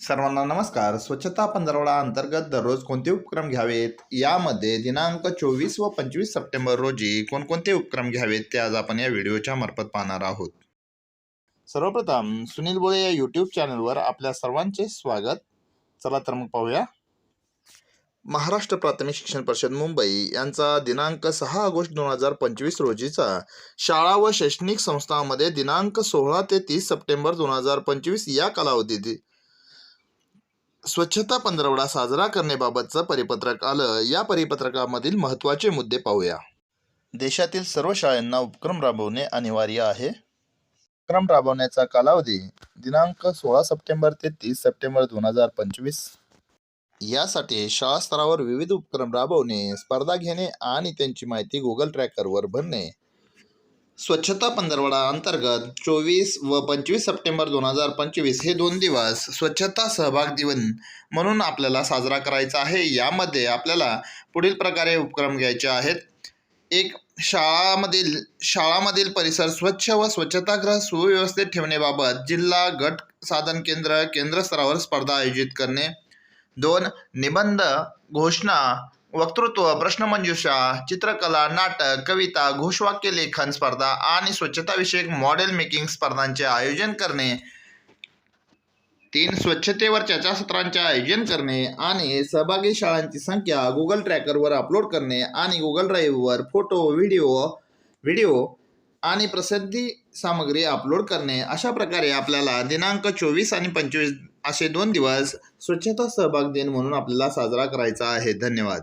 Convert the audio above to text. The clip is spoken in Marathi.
सर्वांना नमस्कार. स्वच्छता पंधरवडा अंतर्गत दररोज कोणते उपक्रम घ्यावेत? यामध्ये दिनांक चोवीस व पंचवीस सप्टेंबर रोजी कोणकोणते उपक्रम घ्यावेत ते आज आपण या व्हिडिओच्या मार्फत पाहणार आहोत. सर्वप्रथम सुनील बोळे या यूट्यूब चॅनलवर आपल्या सर्वांचे स्वागत. चला तर मग पाहूया. महाराष्ट्र प्राथमिक शिक्षण परिषद मुंबई यांचा दिनांक सहा ऑगस्ट दोन हजार पंचवीस रोजीचा शाळा व शैक्षणिक संस्थांमध्ये दिनांक सोळा ते तीस सप्टेंबर दोन हजार पंचवीस या कालावधीत स्वच्छता पंधरवडा साजरा करण्याबाबतचं परिपत्रक आलं या परिपत्रकामधील महत्त्वाचे मुद्दे पाहूया. देशातील सर्व शाळांना उपक्रम राबवणे अनिवार्य आहे. उपक्रम राबवण्याचा कालावधी दिनांक सोळा सप्टेंबर ते तीस सप्टेंबर दोन हजार पंचवीस. यासाठी शाळा स्तरावर विविध उपक्रम राबवणे स्पर्धा घेणे आणि त्यांची माहिती गुगल ट्रॅकरवर भरणे स्वच्छता पंधरवडा अंतर्गत चोवीस व पंचवीस सप्टेंबर दोन हजार पंचवीस हे दोन दिवस स्वच्छता सहभाग दिन म्हणून आपल्याला साजरा करायचा आहे. यामध्ये आपल्याला पुढील प्रकारे उपक्रम घ्यायचे आहेत. एक शाळामधील शाळामधील परिसर स्वच्छ व स्वच्छतागृह सुव्यवस्थित ठेवण्याबाबत जिल्हा गट साधन केंद्र केंद्र स्तरावर स्पर्धा आयोजित करणे. दोन निबंध घोषणा वक्तृत्व प्रश्नमंजुषा चित्रकला नाटक कविता घोषवाक्य लेखन स्पर्धा आणि स्वच्छताविषयक मॉडेल मेकिंग स्पर्धांचे आयोजन करणे. तीन स्वच्छतेवर चर्चासत्रांचे आयोजन करणे आणि सहभागी शाळांची संख्या गुगल ट्रॅकरवर अपलोड करणे आणि गुगल ड्राईव्हवर फोटो व्हिडिओ व्हिडिओ आणि प्रसिद्धी सामग्री अपलोड करणे. अशा प्रकारे आपल्याला दिनांक चोवीस आणि पंचवीस असे दोन दिवस स्वच्छता सहभाग दिन म्हणून आपल्याला साजरा करायचा आहे. धन्यवाद.